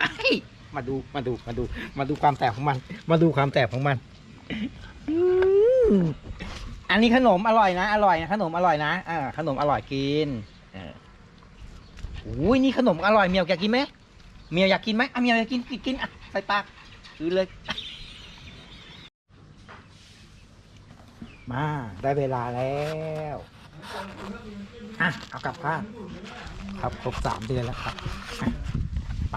ไอ้ยมาดูมาดูมาดู มาดูความแตกของมัน มาดูความแตกของมันอืมอันนี้ขนมอร่อยนะอร่อยนะขนมอร่อยนะอ่าขนมอร่อยกินเอออุ้ยนี่ขนมอร่อยเมียวอยากกินไหมเมียวอยากกินไหมอะเมียวอยากกินกินกินอะใส่ปากคือเลย มาได้เวลาแล้วอะเอากลับบ้านครับครบสามเดือนแล้วครับอะไป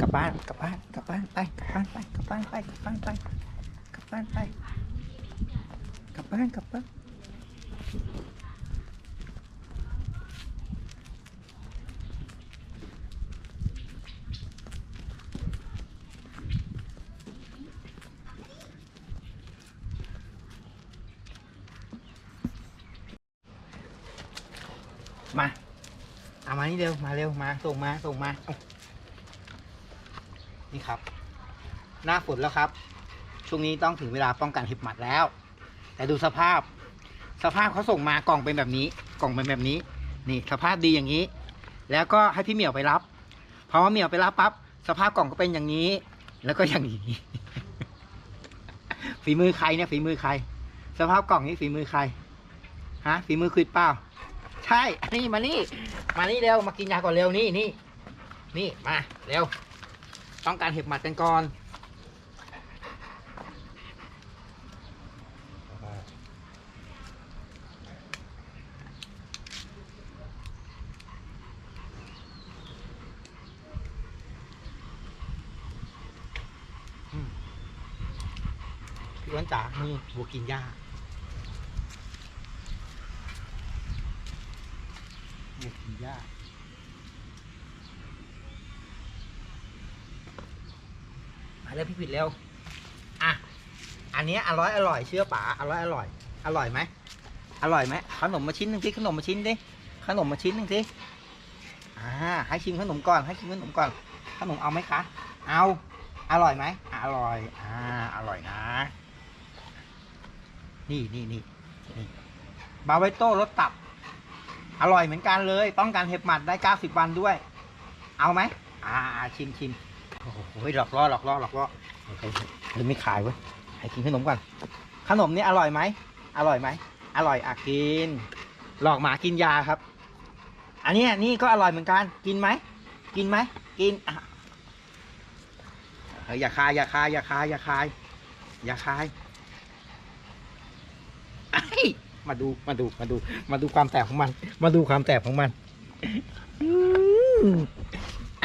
กลับบ้านกลับบ้านกลับบ้านไปกลับบ้านไปกลับบ้านไปกลับบ้านไปกลับบ้านไปกลับบ้านกลับบ้านมา เอามานี่เร็ว มาเร็ว มา ส่งมา ส่งมาเอา นี่ครับ หน้าฝนแล้วครับ ช่วงนี้ต้องถึงเวลาป้องกันเห็บหมัดแล้ว แต่ดูสภาพ สภาพเขาส่งมากล่องเป็นแบบนี้ กล่องเป็นแบบนี้ นี่สภาพดีอย่างนี้ แล้วก็ให้พี่เหมียวไปรับพอว่าเหมียวไปรับปั๊บสภาพกล่องก็เป็นอย่างนี้ แล้วก็อย่างนี้ ฝีมือใครเนี่ยฝีมือใคร สภาพกล่องนี้ฝีมือใครฮะฝีมือคุดเปล่าใช่นนี้มานี่ มานี่เร็ว มากินยาก่อนเร็วนี่นี่ นี่ มา เร็ว ต้องการเห็บหมัดกันก่อน พี่อ้วนจ๋านี่วัวกินหญ้าวัวกินหญ้า มา เร็วพี่ผิดเร็วอะอันเนี้ยอร่อยอร่อยเชื่อป๋าอร่อยอร่อยอร่อยไหมอร่อยไหมขนมมาชิ้นหนึ่งสิขนมมาชิ้นดิขนมมาชิ้นหนึ่งสิอ่าให้ชิมขนมก่อนให้ชิมขนมก่อน ขนมเอาไหมคะ เอาอร่อยไหมอร่อยอ่าอร่อยนะ นี่นี่นี่นี่บาเวโต้รสตับ อร่อยเหมือนกันเลย ป้องกันเห็บหมัดได้ 90 วันด้วย เอาไหมอ่าชิมชิม โอ้โหลอกล่อหลอกล่อหลอกล่อเฮ้ยไม่ขายเว้ยให้กินขนมก่อนขนมนี่อร่อยไหมอร่อยไหมอร่อยอะกิน หลอกหมากินยาครับ อันนี้นี่ก็อร่อยเหมือนกันกินไหมกินไหมกินเฮ้ยอย่าคายอย่าคายอย่าคายอย่าคายอย่าคายไอ้ยมาดูมาดูมาดู มาดูความแตกของมัน มาดูความแตกของมัน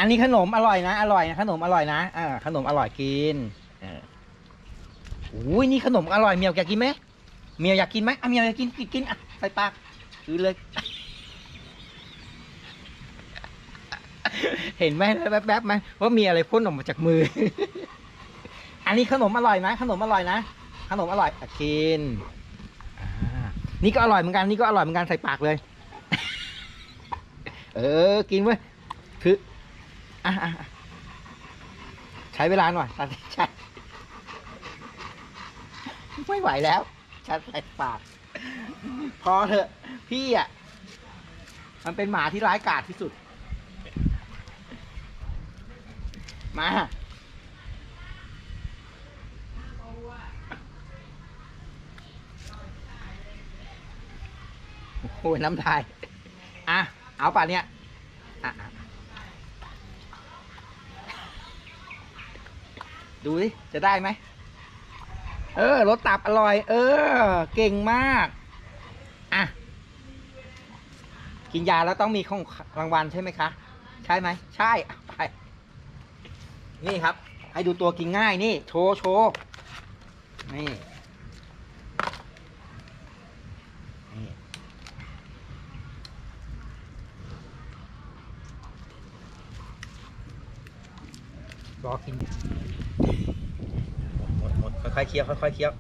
อันนี้ขนมอร่อยนะอร่อยนะขนมอร่อยนะอ่าขนมอร่อยกินเอออุ้ยนี่ขนมอร่อยเมียวอยากกินไหมเมียวอยากกินไหมอะเมียวอยากกินกินกินอะใส่ปากคือเลย เห็นไหมแป๊บๆไหมว่ามีอะไรพ่นออกมาจากมือ อันนี้ขนมอร่อยนะ ขนมอร่อยนะขนมอร่อยอกินนี่ก็อร่อยเหมือนกันนี่ก็อร่อยเหมือนกันใส่ปากเลย เออ กินเว้ยคือ อะอะอะใช้เวลาหน่อยตัดสินใจไม่ไหวแล้วชัดใส่ปาก พอเถอะ พี่อะ มันเป็นหมาที่ร้ายกาจที่สุด มา โอ้โหน้ำลาย อะ เอาป่ะเนี่ย อะ ดูสิจะได้ไหม เออรสตับอร่อย เออ เก่งมาก อะ กินยาแล้วต้องมีของรางวัลใช่ไหมคะ ใช่ไหม ใช่ไป นี่ครับ ให้ดูตัวกินง่ายนี่ โชว์โชว์นี่ รอกินหมดหมดค่อยๆเคี้ยวค่อยๆเคี้ยว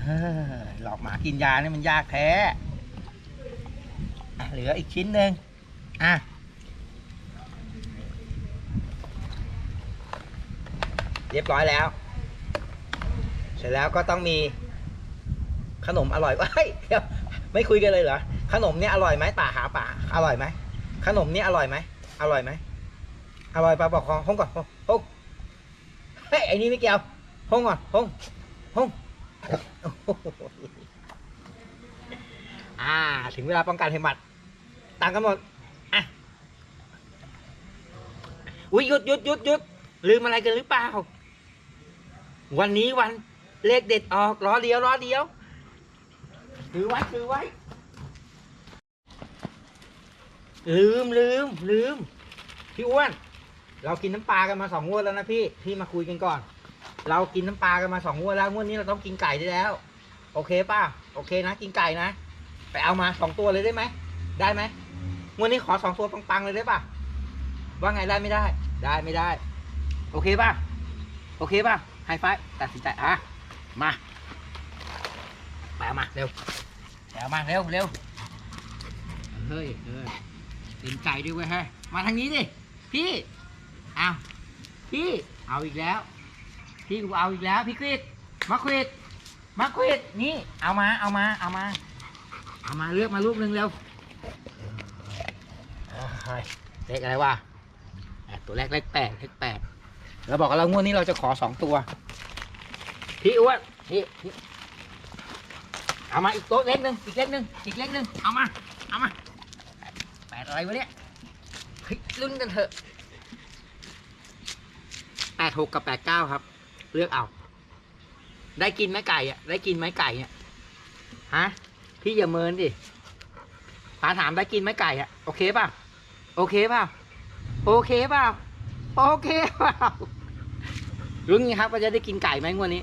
เฮ้ยหลอกหมากินยานี่มันยากแท้เหลืออีกชิ้นหนึ่งอะเรียบร้อยแล้ว เสร็จแล้วก็ต้องมีขนมอร่อยเฮ้ยเดี๋ยวไม่คุยกันเลยเหรอ ขนมเนี่ยอร่อยไหมป่าหาป่าอร่อยไหมขนมเนี่ยอร่อยไหมอร่อยไหมอร่อยป่าบอกของห้องก่อนห้องเฮ้ยไอ้นี่ไม่เกี่ยวห้องก่อนห้องห้องอ่า ถึงเวลาป้องกันเห็บหมัดตังกันหมดอะอุ้ยหยุดหยุดหยุดหยุดลืมอะไรกันหรือเปล่า วันนี้วันเลขเด็ดออกล้อเดียวล้อเดียวถือไว้ถือไว้ ลืมลืมลืมพี่อ้วน เรากินน้ำปลากันมาสองงวดแล้วนะพี่พี่มาคุยกันก่อน เรากินน้ำปลากันมาสองงวดแล้วงวดนี้เราต้องกินไก่ได้แล้ว โอเคป่ะโอเคนะ กินไก่นะ ไปเอามาสองตัวเลยได้ไหมได้ไหมงวดนี้ขอสองตัวปังๆเลยได้ป่ะว่าไงได้ไม่ได้ ได้ไม่ได้ โอเคป่ะโอเคป่ะไฮไฟตัดสินใจอะมาไปเอามาเร็วไปเอามาเร็วเร็วเฮ้ยเฮ้ย เป็นไก่ด้วยเว้ยเฮ้ยมาทางนี้ดิพี่เอาพี่เอาอีกแล้ว พี่กูเอาอีกแล้ว พี่ควิดมาควิดมาควิดนี่เอามาเอามาเอามาเอามาเลือกมาลูกหนึ่งเร็วเลขอะไรวะตัวแรกเลขแปดเลขแปดเราบอกกับเรางวดนี้เราจะขอสองตัว พี่อ้วนพี่เอามาอีกตัวเล็กหนึ่งอีกเล็กหนึ่งอีกเล็กหนึ่งเอามา เอามา อะไรวะเนี่ยเฮ้ยลุ้นกันเถอะแปดหกกับแปดเก้าครับ เลือกเอา ได้กินไหมไก่อะได้กินไหมไก่เนี่ยฮะพี่อย่าเมินดิปาถามได้กินไหมไก่อะโอเคป่ะโอเคป่ะโอเคป่ะโอเคป่ะรู้งี้ครับว่าจะได้กินไก่ไหมงวดนี้